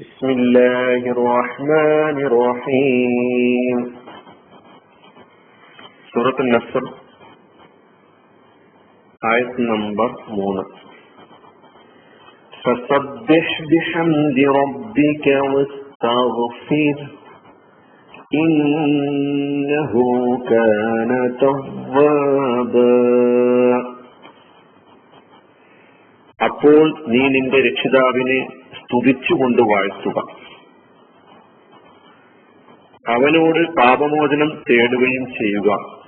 بسم الله الرحمن الرحيم سورة النصر آية نمبر മൂന്ന് فسبح بحمد ربك واستغفر إنه كان توابا അപ്പോൾ നീ നിന്റെ രക്ഷിതാവിനെ സ്തുതിച്ചുകൊണ്ട് വാഴ്ത്തുക. അവനോട് പാപമോചനം തേടുകയും ചെയ്യുക.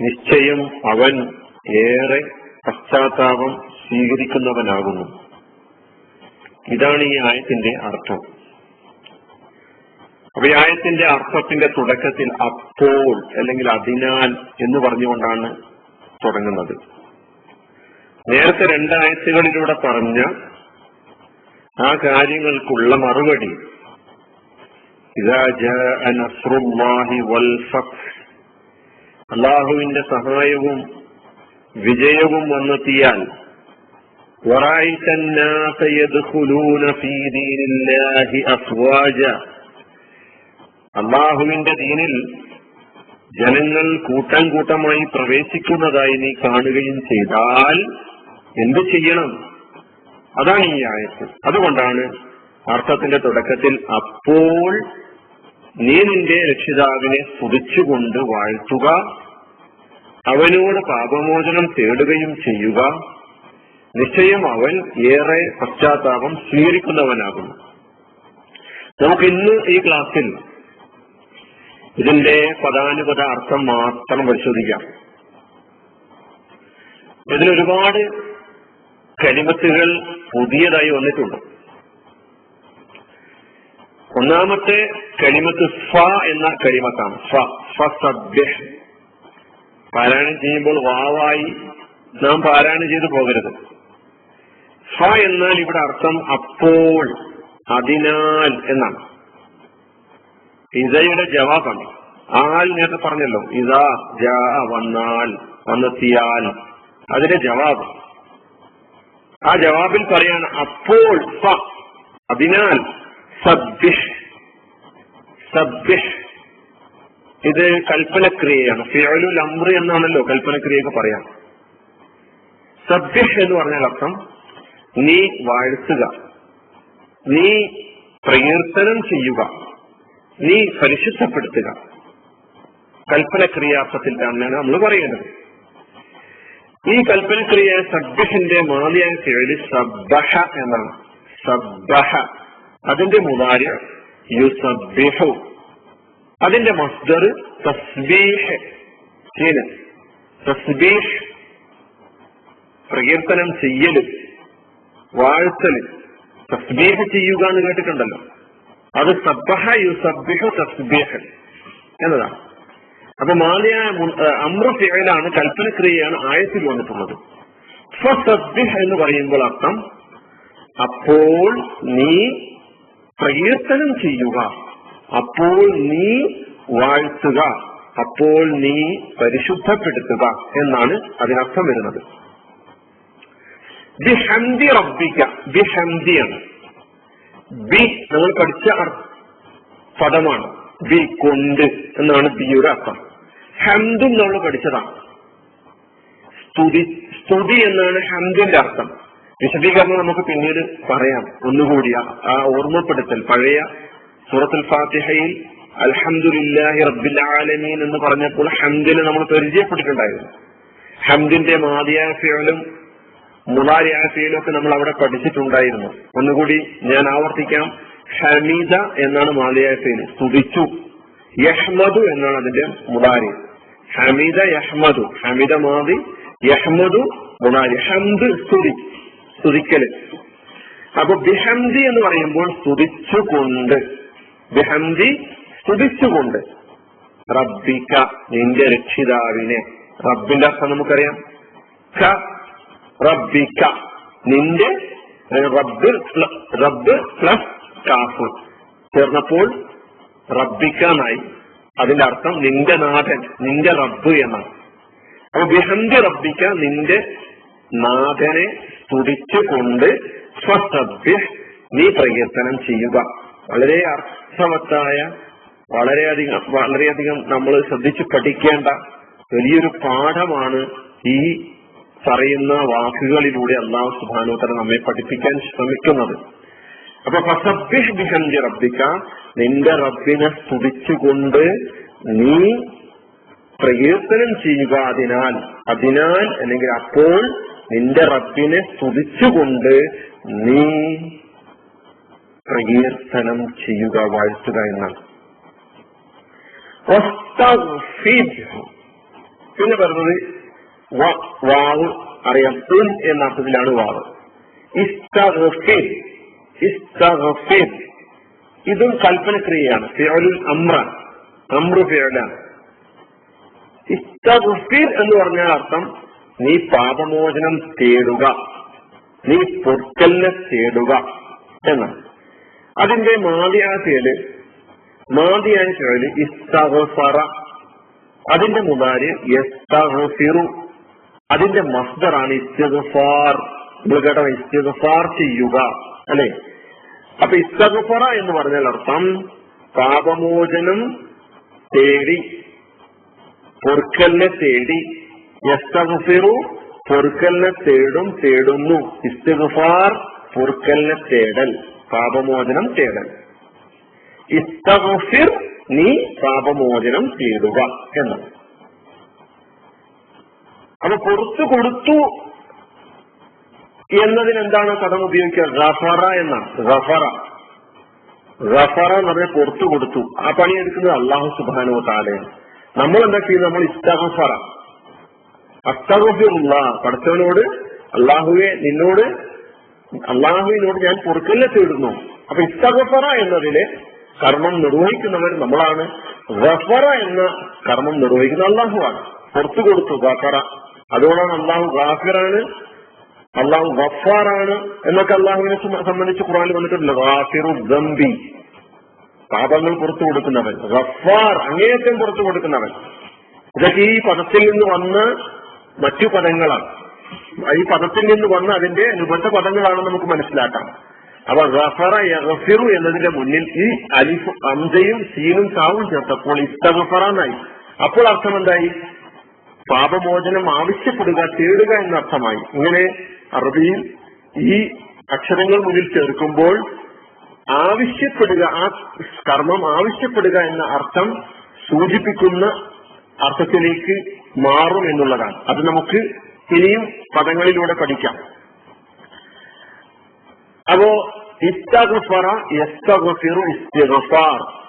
നിശ്ചയം അവൻ ഏറെ പശ്ചാത്താപം സ്വീകരിക്കുന്നവനാകുന്നു. ഇതാണ് ഈ ആയത്തിന്റെ അർത്ഥം. അപ്പൊ ഈ ആയത്തിന്റെ അർത്ഥത്തിന്റെ തുടക്കത്തിൽ അപ്പോൾ അല്ലെങ്കിൽ അതിനാൽ എന്ന് പറഞ്ഞുകൊണ്ടാണ് തുടങ്ങുന്നത്. നേരത്തെ രണ്ടായത്തുകളിലൂടെ പറഞ്ഞ ആ കാര്യങ്ങൾക്കുള്ള മറുപടി. അള്ളാഹുവിന്റെ സഹായവും വിജയവും വന്നെത്തിയാൽ അള്ളാഹുവിന്റെ ദീനിൽ ജനങ്ങൾ കൂട്ടം കൂട്ടമായി പ്രവേശിക്കുന്നതായി നീ കാണുകയും ചെയ്താൽ എന്ത് ചെയ്യണം? അതാണ് ഈ ആയത്ത്. അതുകൊണ്ടാണ് അർത്ഥത്തിന്റെ തുടക്കത്തിൽ അപ്പോൾ നീ നിന്റെ രക്ഷിതാവിനെ സ്തുതിച്ചുകൊണ്ട് വാഴ്ത്തുക അവനോട് പാപമോചനം തേടുകയും ചെയ്യുക. നിശ്ചയം അവൻ ഏറെ പശ്ചാത്താപം സ്വീകരിക്കുന്നവനാകുന്നു നമുക്ക് ഇന്ന് ഈ ക്ലാസ്സിൽ ഇതിന്റെ പദാനുപത അർത്ഥം മാത്രം പരിശോധിക്കാം. ഇതിലൊരുപാട് കരിമത്തുകൾ പുതിയതായി വന്നിട്ടുണ്ട്. ഒന്നാമത്തെ കരിമത്ത് ഫ എന്ന കരിമത്താണ്. ഫ ഫ സബ്യഹ് പാരായണം ചെയ്യുമ്പോൾ വാവായി നാം പാരായണം ചെയ്തു പോകരുത്. ഫ എന്നാൽ ഇവിടെ അർത്ഥം അപ്പോൾ അതിനാൽ എന്നാണ്. ഇതയുടെ ജവാബാണ്. ആൽ നേരത്തെ പറഞ്ഞല്ലോ ഇതാ ജാ വന്നാൽ വന്നെത്തിയാൽ. അതിന്റെ ജവാബ് ആ ജവാബിൽ പറയാണ് അപ്പോൾ അതിനാൽ സബ്ബിഷ് സബ്ബിഷ്. ഇത് കൽപ്പനക്രിയയാണ്. ഫിയോലു ലംറി എന്നാണല്ലോ കൽപ്പനക്രിയൊക്കെ പറയാം. സബ്ദിഷ് എന്ന് പറഞ്ഞാൽ അർത്ഥം നീ വാഴ്ത്തുക നീ പ്രകീർത്തനം ചെയ്യുക നീ പരിശുദ്ധപ്പെടുത്തുക. കൽപ്പനക്രിയാർത്ഥത്തിൽ തന്നെയാണ് നമ്മൾ പറയുന്നത് ഈ കൽപ്പനക്രിയ സബ്ബഹിന്റെ മാതിയായ പേര് സബ്ബഹ എന്നാണ്. സബ്ബഹ. അതിന്റെ മുതാര്യ യുസബ്ബിഹു. അതിന്റെ മസ്ദർ തസ്ബീഹ്. തസ്ബീഹ്. പ്രകീർത്തനം ചെയ്യൽ. വാഴ്ത്തൽ. തസ്ബീഹ് ചെയ്യുക എന്ന് കേട്ടിട്ടുണ്ടല്ലോ. അത് സബ്ബഹ യുസബ്ബിഹു തസ്ബീഹ് എന്നതാണ്. അപ്പൊ മാലിയ അമ്ര കൽപ്പനക്രിയയാണ് ആയത്തിൽ വന്നിട്ടുള്ളത്. ഫസബ്ബിഹ് എന്ന് പറയുമ്പോൾ അർത്ഥം അപ്പോൾ നീ പ്രകീർത്തനം ചെയ്യുക. അപ്പോൾ നീ വാഴ്ത്തുക. അപ്പോൾ നീ പരിശുദ്ധപ്പെടുത്തുക എന്നാണ് അതിനർത്ഥം വരുന്നത്. ദിഹന്തി റബ്ബിക്ക ദിഹന്തിയാണ് ബി നമ്മൾ പഠിച്ച പദമാണ്. ബി കൊണ്ട് എന്നാണ് ബിയുടെ അർത്ഥം. ഹംദ് നമ്മൾ പഠിച്ചതാണ്. സ്തുതി സ്തുതി എന്നാണ് ഹംദിന്റെ അർത്ഥം. വിശദീകരണം നമുക്ക് പിന്നീട് പറയാം. ഒന്നുകൂടി ആ ഓർമ്മപ്പെടുത്തൽ. പഴയ സൂറത്തുൽ ഫാത്തിഹയിൽ അൽഹംദുലില്ലാഹി റബ്ബിൽ ആലമീൻ എന്ന് പറഞ്ഞപ്പോൾ ഹംദിനെ നമ്മൾ പരിചയപ്പെട്ടിട്ടുണ്ടായിരുന്നു. ഹംദിന്റെ മാതിയായ ഫിയലും മുളാരിയായ ഫിയലും ഒക്കെ നമ്മൾ അവിടെ പഠിച്ചിട്ടുണ്ടായിരുന്നു. ഒന്നുകൂടി ഞാൻ ആവർത്തിക്കാം. ഹമീദ എന്നാണ് മാലിയായ പേര്. സ്തുതിച്ചു യഹ്മദു എന്നാണ് അതിന്റെ മുതാരി. ഹമീദ യഹ്മദു. ഹമീദ മാതി യഹ്മദു മുതാരി. ഹംദ് സ്തുതി സ്തുതിക്കൽ അപ്പൊ ബിഹംദി എന്ന് പറയുമ്പോൾ സ്തുതിച്ചുകൊണ്ട് ബിഹംദി സ്തുതിച്ചുകൊണ്ട് റബ്ബിക്ക നിന്റെ രക്ഷിതാവിനെ. റബ്ബിന്റെ അർത്ഥം നമുക്കറിയാം. ക റബ്ബിക്ക നിന്റെ റബ്ബ് റബ്ബ് പ്ലസ് കാഫ് ചേർന്നപ്പോൾ റബ്ബിക്കാനായി. അതിന്റെ അർത്ഥം നിന്റെ നാഥൻ നിന്റെ റബ്ബ് എന്നാണ്. അപ്പൊ ബിഹന്തി റബ്ബിക്ക നിന്റെ നാഥനെ സ്തുതിച്ചുകൊണ്ട് സ്വസഭ്യ നീ പ്രകീർത്തനം ചെയ്യുക. വളരെ അർത്ഥവത്തായ വളരെയധികം വളരെയധികം നമ്മൾ ശ്രദ്ധിച്ചു പഠിക്കേണ്ട വലിയൊരു പാഠമാണ് ഈ പറയുന്ന വാക്കുകളിലൂടെ അള്ളാഹു സുബാനോത്തര നമ്മെ പഠിപ്പിക്കാൻ ശ്രമിക്കുന്നത്. അപ്പൊ ഫസബ്ബിഹ് ബിഹംദി റബ്ബിക്ക നിന്റെ റബ്ബിനെ സ്തുതിച്ചുകൊണ്ട് നീ പ്രകീർത്തനം ചെയ്യുക അതിനാൽ അതിനാൽ അല്ലെങ്കിൽ അപ്പോൾ നിന്റെ റബ്ബിനെ സ്തുതിച്ചുകൊണ്ട് നീ പ്രകീർത്തനം ചെയ്യുക വാഴ്ത്തുക എന്നാണ്. പിന്നെ പറഞ്ഞത് വാവ് അറിയാം എന്ന അർത്ഥത്തിലാണ് വാവ്. ഇസ്തഗ്ഫിർ ഇതും കൽപ്പനക്രിയയാണ്. ഫിഅലുൽ അമ്ര. അമ്രു ഫിഅലാണ് ഇസ്തഗ്ഫിർ എന്ന് പറഞ്ഞാൽ അർത്ഥം നീ പാപമോചനം തേടുക. നീ പൊറുക്കലിനെ തേടുക എന്നാണ്. അതിന്റെ മാതിയായ ഫിയൽ മാതിയായ പേര് ഇസ്തഗ്ഫറ. അതിന്റെ മുതാര് യസ്തഗ്ഫിറു. അതിന്റെ മസ്ദറാണ് ഇസ്തിഗ്ഫാർ. നമ്മൾ കേട്ടോ ഇസ്തിഗ്ഫാർ ചെയ്യുക അല്ലെ? അപ്പൊ ഇസ്തഗ്ഫറ എന്ന് പറഞ്ഞാൽ അർത്ഥം പാപമോചനം തേടി പൊറുക്കലിനെ തേടി യസ്തഗ്ഫിറു പൊറുക്കലിനെ തേടും തേടുന്നു. ഇസ്തിഗ്ഫാർ പൊറുക്കലിനെ തേടൽ പാപമോചനം തേടൽ. ഇസ്തഗ്ഫിർ നീ പാപമോചനം തേടുക എന്നാണ് അപ്പൊ പുറത്തു കൊടുത്തു എന്നതിന് എന്താണ് പദം ഉപയോഗിക്കുക? ഗഫറ എന്നാണ്. ഗഫറ. ഗഫറ എന്ന് പറഞ്ഞാൽ പുറത്തു കൊടുത്തു. ആ പണി എടുക്കുന്നത് അള്ളാഹു സുബാനോ താലയാണ് നമ്മൾ എന്താ ചെയ്യുന്നത്? നമ്മൾ ഇസ്തഗഫറ. അസ്തഗഫിറുള്ള പഠിച്ചവനോട് അള്ളാഹുവെ നിന്നോട് അള്ളാഹുവിനോട് ഞാൻ പൊറുക്കല്ലേ തേടുന്നു. അപ്പൊ ഇസ്തഗഫറ എന്നതിലെ കർമ്മം നിർവഹിക്കുന്നവർ നമ്മളാണ്. റഫറ എന്ന കർമ്മം നിർവഹിക്കുന്ന അള്ളാഹുവാണ് പുറത്തു കൊടുത്തു ഗഫറ. അതുകൊണ്ടാണ് അള്ളാഹു ഗാഫിറാണ്. അള്ളാഹു ഗഫാറാണ് എന്നൊക്കെ അള്ളാഹുവിനെ സംബ- സംബന്ധിച്ച് ഖുറാനിൽ വന്നിട്ടുണ്ട്. ഗാഫിറു ഗംബി പാപങ്ങൾ പുറത്തു കൊടുക്കുന്നവൻ. ഗഫാർ അങ്ങേയറ്റം പുറത്തു കൊടുക്കുന്നവൻ. ഇതൊക്കെ ഈ പദത്തിൽ നിന്ന് വന്ന് മറ്റു പദങ്ങളാണ്. ഈ പദത്തിൽ നിന്ന് വന്ന് അതിന്റെ അനുബന്ധ പദങ്ങളാണെന്ന് നമുക്ക് മനസ്സിലാക്കാം. അപ്പൊ ഗഫറ യഗഫിറു എന്നതിന്റെ മുന്നിൽ ഈ അലിഫ് അംസയും സീനും സാവും ചേർത്തപ്പോൾ ഇഷ്ടഗഫറാന്നായി അപ്പോൾ അർത്ഥം എന്തായി? പാപമോചനം ആവശ്യപ്പെടുക തേടുക എന്ന അർത്ഥമായി ഇങ്ങനെ അറബിയിൽ ഈ അക്ഷരങ്ങൾ മുന്നിൽ ചേർക്കുമ്പോൾ ആവശ്യപ്പെടുക ആ കർമ്മം ആവശ്യപ്പെടുക എന്ന അർത്ഥം സൂചിപ്പിക്കുന്ന അർത്ഥത്തിലേക്ക് മാറും എന്നുള്ളതാണ്. അത് നമുക്ക് ഇനിയും പദങ്ങളിലൂടെ പഠിക്കാം. അപ്പോ ഇസ്തിഗ്ഫാർ.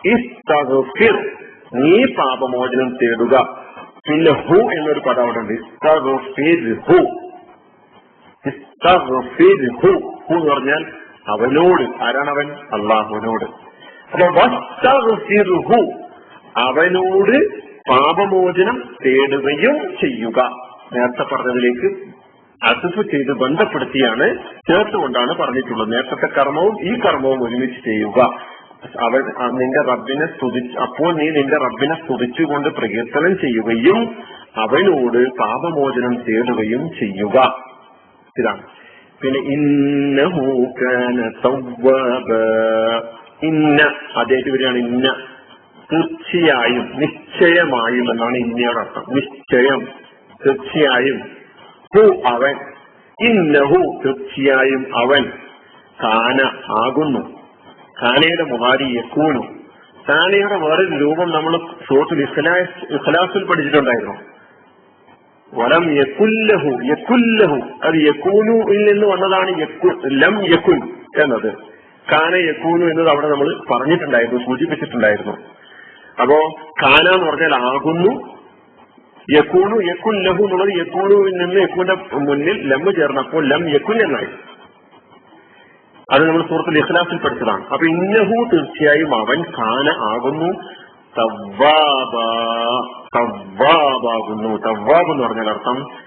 ഇസ്തഗ്ഫിർ. നീ പാപമോചനം തേടുക. പിന്നെ ഹു എന്നൊരു പദം അവിടെ ഉണ്ട് ഇസ്തഗ്ഫിർഹു എന്ന് പറഞ്ഞാൽ അവനോട് ആരാണ് അവൻ അള്ളാഹുവിനോട്. അപ്പൊ അവനോട് പാപമോചനം തേടുകയും ചെയ്യുക. നേരത്തെ പറഞ്ഞതിലേക്ക് അസുഫ് ചെയ്ത് ബന്ധപ്പെടുത്തിയാണ് ചേർത്തുകൊണ്ടാണ് പറഞ്ഞിട്ടുള്ളത്. നേരത്തെ കർമ്മവും ഈ കർമ്മവും ഒരുമിച്ച് ചെയ്യുക. അവൻ നിന്റെ റബ്ബിനെ സ്തുതിച്ച് അപ്പോൾ നീ നിന്റെ റബ്ബിനെ സ്തുതിച്ചുകൊണ്ട് പ്രകീർത്തനം ചെയ്യുകയും അവനോട് പാപമോചനം തേടുകയും ചെയ്യുക. ഇതാണ്. പിന്നെ ഇന്നഹു കാന തവ്വാബ. ഇന്ന അതേറ്റ് വരികയാണ് ഇന്ന. തീർച്ചയായും നിശ്ചയമായും എന്നാണ് ഇന്നയുടെ അർത്ഥം. നിശ്ചയം തീർച്ചയായും. ഹു അവൻ. ഇന്നഹു തീർച്ചയായും അവൻ. കാന ആകുന്നു. കാനയുടെ മുഹാരി യക്കൂനു. കാനയുടെ വേറൊരു രൂപം നമ്മൾ സൂറത്തിൽ ഇഖ്ലാസ് ഇഖ്ലാസിൽ പഠിച്ചിട്ടുണ്ടായിരുന്നു. വലം യക്കുല്ലഹു യക്കുല്ലഹു. അത് യക്കൂനുവിൽ നിന്ന് വന്നതാണ് ലം യക്കുൻ എന്നത്. കാന യക്കൂനു എന്നത് അവിടെ നമ്മൾ പറഞ്ഞിട്ടുണ്ടായിരുന്നു സൂചിപ്പിച്ചിട്ടുണ്ടായിരുന്നു. അപ്പോ കാന എന്ന് പറഞ്ഞാൽ ആകുന്നു യക്കൂണു യക്കുൻ ലഹു എന്നുള്ളത് യക്കൂണുവിൽ നിന്ന് യക്കുവിന്റെ മുന്നിൽ ലം ചേർന്നപ്പോൾ ലം യക്കുൻ എന്നായി. അത് നമ്മൾ സുഹൃത്തിൽ ഇഖ്ലാസിൽ പഠിച്ചതാണ്. അപ്പൊ ഇന്നഹു തീർച്ചയായും അവൻ കാന ആകുന്നു തവ്വാബ തവ്വാബാകുന്നു. തവ്വാബ് എന്ന് പറഞ്ഞാൽ അർത്ഥം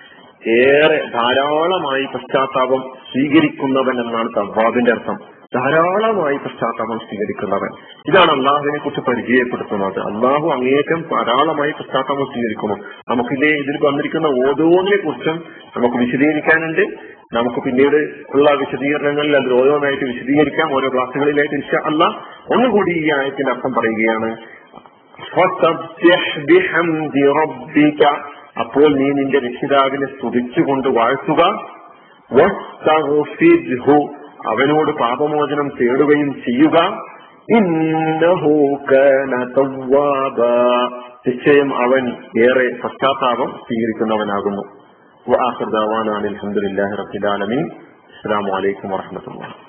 ഏറെ ധാരാളമായി പശ്ചാത്താപം സ്വീകരിക്കുന്നവൻ എന്നാണ് തവ്വാബിന്റെ അർത്ഥം. ധാരാളമായി പശ്ചാത്താപം സ്വീകരിക്കുന്നവൻ. ഇതാണ് അള്ളാഹുവിനെ കുറിച്ച് പരിചയപ്പെടുത്തുന്നത്. അള്ളാഹു അങ്ങേറ്റം ധാരാളമായി പശ്ചാത്താപം സ്വീകരിക്കുന്നു നമുക്കില്ലേ ഇതിൽ വന്നിരിക്കുന്ന ഓരോന്നിനെ കുറിച്ചും നമുക്ക് വിശദീകരിക്കാനുണ്ട്. നമുക്ക് പിന്നീട് ഉള്ള വിശദീകരണങ്ങളിൽ അതിൽ ഓരോന്നായിട്ട് വിശദീകരിക്കാം. ഓരോ ക്ലാസ്സുകളിലായിട്ട് ഇൻഷാ അല്ല ഒന്നുകൂടി ഈ ആയത്തിന്റെ അർത്ഥം പറയുകയാണ്. അപ്പോൾ നീ നിന്റെ രക്ഷിതാവിനെ സ്തുതിച്ചുകൊണ്ട് വാഴ്ത്തുക. അവനോട് പാപമോചനം തേടുകയും ചെയ്യുക. നിശ്ചയം അവൻ ഏറെ പശ്ചാത്താപം സ്വീകരിക്കുന്നവനാകുന്നു. അലഹമുല്ലാ ആലമീൻ. അസ്സാം വലൈക്കും വാഹമത്തുള്ള